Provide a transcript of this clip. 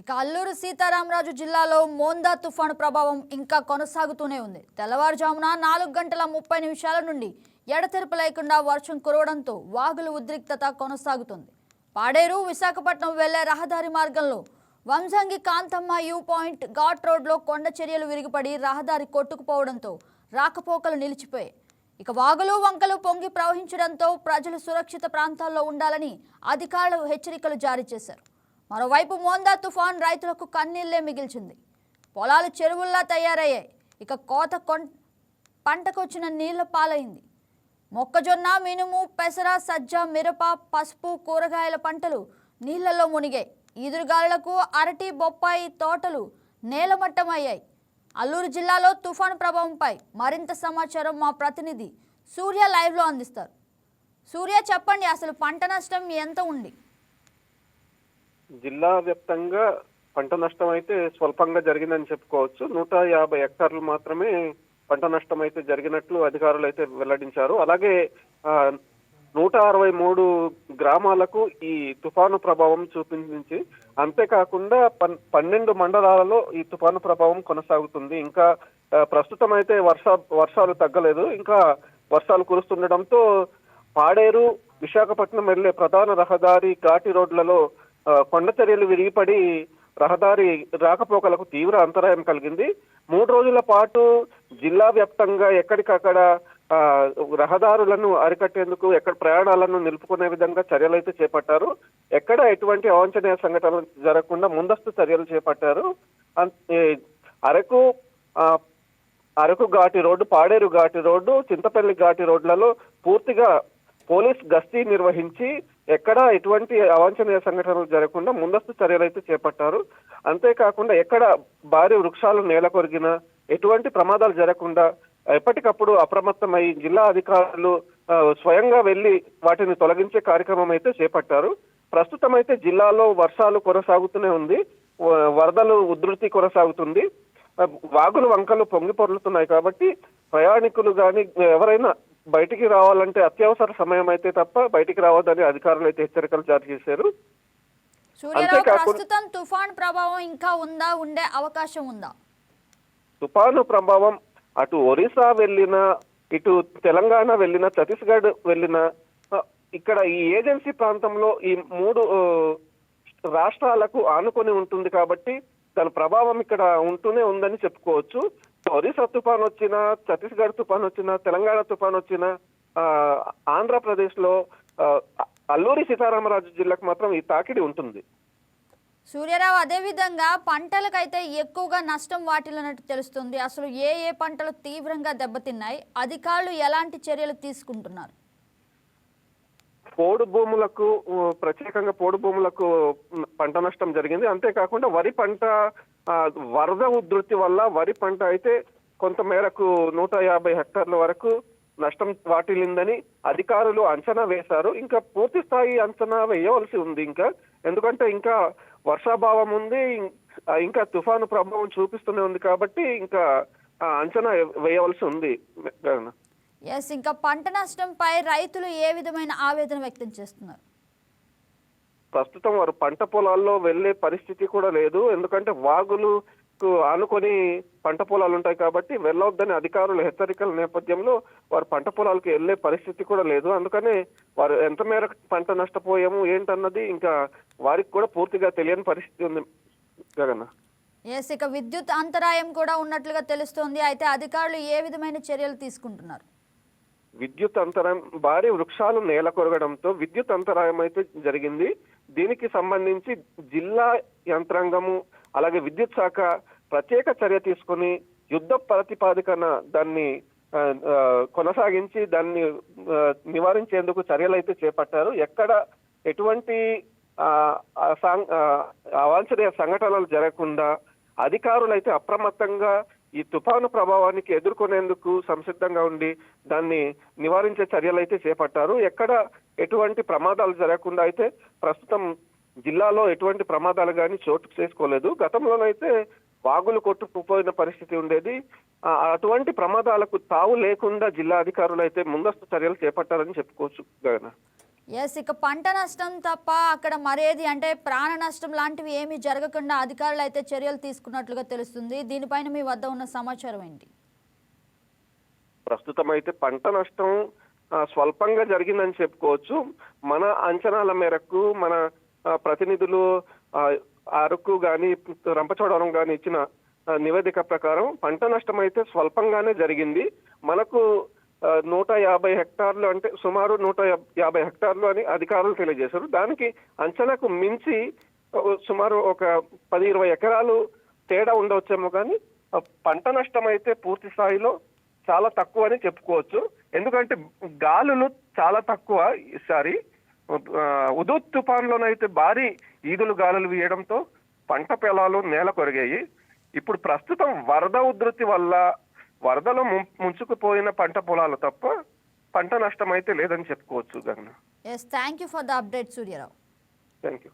ఇక అల్లూరు సీతారామరాజు జిల్లాలో మోందా తుఫాను ప్రభావం ఇంకా కొనసాగుతూనే ఉంది. తెల్లవారుజామున నాలుగు గంటల ముప్పై నిమిషాల నుండి ఎడతెరపు లేకుండా వర్షం కురవడంతో వాగుల ఉద్రిక్తత కొనసాగుతుంది. పాడేరు విశాఖపట్నం వెళ్ళే రహదారి మార్గంలో వంజంగి కాంతమ్మ యూ పాయింట్ ఘాట్ రోడ్లో కొండ చర్యలు విరిగిపడి రహదారి కొట్టుకుపోవడంతో రాకపోకలు నిలిచిపోయాయి. ఇక వాగులు వంకలు పొంగి ప్రవహించడంతో ప్రజలు సురక్షిత ప్రాంతాల్లో ఉండాలని అధికారులు హెచ్చరికలు జారీ చేశారు. మరోవైపు మోందా తుఫాన్ రైతులకు కన్నీళ్ళే మిగిల్చింది. పొలాలు చెరువుల్లా తయారయ్యాయి. ఇక కోత కొన్ పంటకొచ్చిన నీళ్ళ పాలైంది. మొక్కజొన్న మినుము పెసర సజ్జ మిరప పసుపు కూరగాయల పంటలు నీళ్ళలో మునిగాయి. ఈదురుగాలులకు అరటి బొప్పాయి తోటలు నేలమట్టమయ్యాయి. అల్లూరు జిల్లాలో తుఫాను ప్రభావంపై మరింత సమాచారం మా ప్రతినిధి సూర్య లైవ్లో అందిస్తారు. సూర్య చెప్పండి అసలు పంట నష్టం ఎంత ఉంది? జిల్లా వ్యాప్తంగా పంట నష్టం అయితే స్వల్పంగా జరిగిందని చెప్పుకోవచ్చు. నూట యాభై హెక్టార్లు మాత్రమే పంట నష్టం అయితే జరిగినట్లు అధికారులు అయితే వెల్లడించారు. అలాగే నూట అరవై మూడు గ్రామాలకు ఈ తుఫాను ప్రభావం చూపించి అంతేకాకుండా పన్ పన్నెండు మండలాలలో ఈ తుఫాను ప్రభావం కొనసాగుతుంది. ఇంకా ప్రస్తుతం అయితే వర్ష వర్షాలు తగ్గలేదు. ఇంకా వర్షాలు కురుస్తుండటంతో పాడేరు విశాఖపట్నం వెళ్ళే ప్రధాన రహదారి ఘాటి రోడ్లలో కొండ చర్యలు విరిగిపడి రహదారి రాకపోకలకు తీవ్ర అంతరాయం కలిగింది. మూడు రోజుల పాటు జిల్లా వ్యాప్తంగా ఎక్కడికక్కడ రహదారులను అరికట్టేందుకు ఎక్కడ ప్రయాణాలను నిలుపుకునే విధంగా చర్యలు అయితే చేపట్టారు. ఎక్కడ ఎటువంటి అవాంఛనీయ సంఘటనలు జరగకుండా ముందస్తు చర్యలు చేపట్టారు. అరకు అరకు ఘాటి రోడ్డు పాడేరు ఘాటి రోడ్డు చింతపల్లి ఘాటి రోడ్లలో పూర్తిగా పోలీస్ గస్తీ నిర్వహించి ఎక్కడ ఎటువంటి అవాంఛనీయ సంఘటనలు జరగకుండా ముందస్తు చర్యలు అయితే చేపట్టారు. అంతేకాకుండా ఎక్కడ భారీ వృక్షాలు నేల కొరిగినా ఎటువంటి ప్రమాదాలు జరగకుండా ఎప్పటికప్పుడు అప్రమత్తమై జిల్లా అధికారులు స్వయంగా వెళ్ళి వాటిని తొలగించే కార్యక్రమం అయితే చేపట్టారు. ప్రస్తుతం అయితే జిల్లాలో వర్షాలు కొనసాగుతూనే ఉంది. వరదలు ఉధృతి కొనసాగుతుంది. వాగులు వంకలు పొంగి పొర్లుతున్నాయి కాబట్టి ప్రయాణికులు కానీ ఎవరైనా బయటికి రావాలంటే అత్యవసర సమయం అయితే తప్ప బయటికి రావద్దని అధికారులు అయితే హెచ్చరికలు జారీ చేశారు. ప్రస్తుతం తుఫాన్ ప్రభావం ఇంకా ఉందా ఉండే అవకాశం ఉందా? తుఫాను ప్రభావం అటు ఒరిస్సా వెళ్ళిన ఇటు తెలంగాణ వెళ్ళిన ఛత్తీస్గఢ్ వెళ్ళిన ఇక్కడ ఈ ఏజెన్సీ ప్రాంతంలో ఈ మూడు రాష్ట్రాలకు ఆనుకొని ఉంటుంది కాబట్టి దాని ప్రభావం ఇక్కడ ఉంటూనే ఉందని చెప్పుకోవచ్చు. ఒరిస్సా తుఫాన్ వచ్చినా ఛత్తీస్గఢ్ తుఫాన్ వచ్చినా తెలంగాణ తుఫాన్ వచ్చినా ఆ, ఆంధ్రప్రదేశ్లో ఆ, అల్లూరి సీతారామరాజు జిల్లాకు మాత్రం ఈ తాకిడి ఉంటుంది. సూర్యరావు అదేవిధంగా పంటలకైతే ఎక్కువగా నష్టం వాటిల్లినట్టు తెలుస్తుంది. అసలు ఏ ఏ పంటలు తీవ్రంగా దెబ్బతిన్నాయి? అధికారులు ఎలాంటి చర్యలు తీసుకుంటున్నారు? పోడు భూములకు ప్రత్యేకంగా పోడు భూములకు పంట నష్టం జరిగింది. అంతేకాకుండా వరి పంట వరద ఉధృతి వల్ల వరి పంట అయితే కొంత మేరకు నూట యాభై హెక్టార్ల వరకు నష్టం వాటిల్లిందని అధికారులు అంచనా వేశారు. ఇంకా పూర్తి స్థాయి అంచనా వేయవలసి ఉంది ఇంకా. ఎందుకంటే ఇంకా వర్షాభావం ఉంది ఇంకా తుఫాను ప్రభావం చూపిస్తూనే ఉంది కాబట్టి ఇంకా అంచనా వేయవలసి ఉంది. ఎస్ ఇంకా పంట నష్టంపై రైతులు ఏ విధమైన ఆవేదన వ్యక్తం చేస్తున్నారు? ప్రస్తుతం వారు పంట పొలాల్లో వెళ్ళే పరిస్థితి కూడా లేదు. ఎందుకంటే వాగులు ఆనుకొని పంట పొలాలు ఉంటాయి కాబట్టి వెళ్ళొద్దని అధికారులు హెచ్చరికల నేపథ్యంలో వారు పంట పొలాలకు వెళ్ళే పరిస్థితి కూడా లేదు. అందుకనే వారు ఎంత మేరకు పంట నష్టపోయాము ఏంటన్నది ఇంకా వారికి కూడా పూర్తిగా తెలియని పరిస్థితి ఉంది. గగన ఎస్ ఇక విద్యుత్ అంతరాయం కూడా ఉన్నట్లుగా తెలుస్తోంది. అయితే అధికారులు ఏ విధమైన చర్యలు తీసుకుంటున్నారు? విద్యుత్ అంతరాయం భారీ వృక్షాలు నేల కొరగడంతో విద్యుత్ అంతరాయం అయితే జరిగింది. దీనికి సంబంధించి జిల్లా యంత్రాంగము అలాగే విద్యుత్ శాఖ ప్రత్యేక చర్య తీసుకుని యుద్ధ ప్రతిపాదికన దాన్ని కొనసాగించి దాన్ని నివారించేందుకు చర్యలు అయితే చేపట్టారు. ఎక్కడ ఎటువంటి అవాంఛనీయ సంఘటనలు జరగకుండా అధికారులు అయితే అప్రమత్తంగా ఈ తుఫాను ప్రభావానికి ఎదుర్కొనేందుకు సంసిద్ధంగా ఉండి దాన్ని నివారించే చర్యలు అయితే చేపట్టారు. ఎక్కడ ఎటువంటి ప్రమాదాలు జరగకుండా అయితే ప్రస్తుతం జిల్లాలో ఎటువంటి ప్రమాదాలు కానీ చోటు చేసుకోలేదు. గతంలోనైతే వాగులు కొట్టుకుపోయిన పరిస్థితి ఉండేది. అటువంటి ప్రమాదాలకు తావు లేకుండా జిల్లా అధికారులు అయితే ముందస్తు చర్యలు చేపట్టారని చెప్పుకోవచ్చు గగన. ఎస్ ఇక పంట నష్టం తప్ప అక్కడ మరేది అంటే ప్రాణ నష్టం లాంటివి ఏమీ జరగకుండా అధికారులు అయితే చర్యలు తీసుకున్నట్లుగా తెలుస్తుంది. దీనిపైన మీ వద్ద ఉన్న సమాచారం ఏంటి? ప్రస్తుతం అయితే పంట నష్టం స్వల్పంగా జరిగిందని చెప్పుకోవచ్చు. మన అంచనాల మేరకు మన ప్రతినిధులు అరకు కానీ రంపచోడవరం కానీ ఇచ్చిన నివేదిక ప్రకారం పంట నష్టం అయితే స్వల్పంగానే జరిగింది. మనకు నూట యాభై హెక్టార్లు అంటే సుమారు నూట యాభై హెక్టార్లు అని అధికారులు తెలియజేశారు. దానికి అంచనాకు మించి సుమారు ఒక పది ఇరవై ఎకరాలు తేడా ఉండవచ్చేమో కానీ పంట నష్టం అయితే పూర్తి స్థాయిలో చాలా తక్కువ అని చెప్పుకోవచ్చు. ఎందుకంటే గాలులు చాలా తక్కువ ఈసారి. ఉదూత్ తుఫాన్లోనైతే భారీ ఈదులు గాలులు వీయడంతో పంట పొలాలు నేల కొరిగాయి. ఇప్పుడు ప్రస్తుతం వరద ఉధృతి వల్ల వరదలో ముంచుకుపోయిన పంట పొలాలు తప్ప పంట నష్టం అయితే లేదని చెప్పుకోవచ్చు Gagana. Yes thank you for the update Suryarao thank you